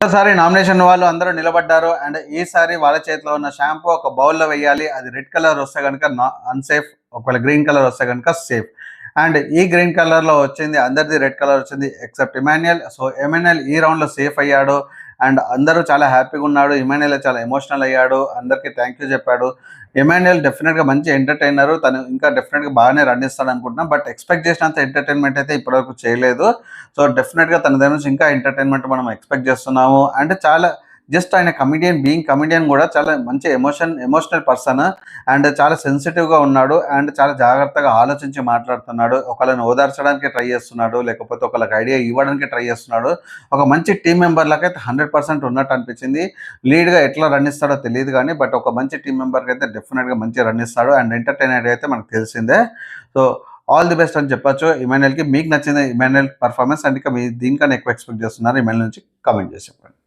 ఒకసారి నామినేషన్ వాళ్ళు అందరూ నిలబడ్డారు అండ్ ఈసారి వాళ్ళ చేతిలో ఉన్న షాంపూ ఒక బౌల్లో వేయాలి. అది రెడ్ కలర్ వస్తే కనుక అన్సేఫ్ ఒకవేళ గ్రీన్ కలర్ వస్తే కనుక సేఫ్ అండ్ ఈ గ్రీన్ కలర్లో వచ్చింది అందరిది రెడ్ కలర్ వచ్చింది ఎక్సెప్ట్ ఎమాన్యుయల్ సో ఎమాన్యుయల్ ఈ రౌండ్లో సేఫ్ అయ్యాడు. అండ్ అందరూ చాలా హ్యాపీగా ఉన్నాడు. ఇమాన్యుయల్ చాలా ఎమోషనల్ అయ్యాడు. అందరికీ థ్యాంక్ యూ చెప్పాడు. ఇమాన్యుయల్ డెఫినెట్గా మంచి ఎంటర్టైనర్. తను ఇంకా డెఫినెట్గా బాగానే రన్ ఇస్తాడు అనుకుంటున్నాం. బట్ ఎక్స్పెక్ట్ చేసినంత ఎంటర్టైన్మెంట్ అయితే ఇప్పటివరకు చేయలేదు. సో డెఫినెట్గా తన దగ్గర నుంచి ఇంకా ఎంటర్టైన్మెంట్ మనం ఎక్స్పెక్ట్ చేస్తున్నాము. అంటే చాలా జస్ట్ ఆయన కమిడియన్ బీయింగ్ కమిడియన్ కూడా చాలా మంచి ఎమోషన్ ఎమోషనల్ పర్సన్ అండ్ చాలా సెన్సిటివ్గా ఉన్నాడు. అండ్ చాలా జాగ్రత్తగా ఆలోచించి మాట్లాడుతున్నాడు. ఒకళ్ళని ఓదార్చడానికి ట్రై చేస్తున్నాడు. లేకపోతే ఒకళ్ళకి ఐడియా ఇవ్వడానికి ట్రై చేస్తున్నాడు. ఒక మంచి టీం మెంబర్ అయితే హండ్రెడ్ పర్సెంట్ ఉన్నట్టు అనిపించింది. లీడ్గా ఎట్లా రన్ ఇస్తాడో తెలియదు కానీ బట్ ఒక మంచి టీం మెంబర్ అయితే డెఫినెట్గా మంచి రన్ ఇస్తాడు అండ్ ఎంటర్టైనర్ అయితే మనకు తెలిసిందే. సో ఆల్ ది బెస్ట్ అని చెప్పొచ్చు. ఇమాన్యుయల్కి మీకు నచ్చింది ఇమాన్యుయల్ పర్ఫార్మెన్స్ అండ్ ఇక మీ దీనికన్నా ఎక్కువ ఎక్స్పెక్ట్ చేస్తున్నారు. ఇమాన్యుల్ నుంచి కామెంట్ చేసి చెప్పండి.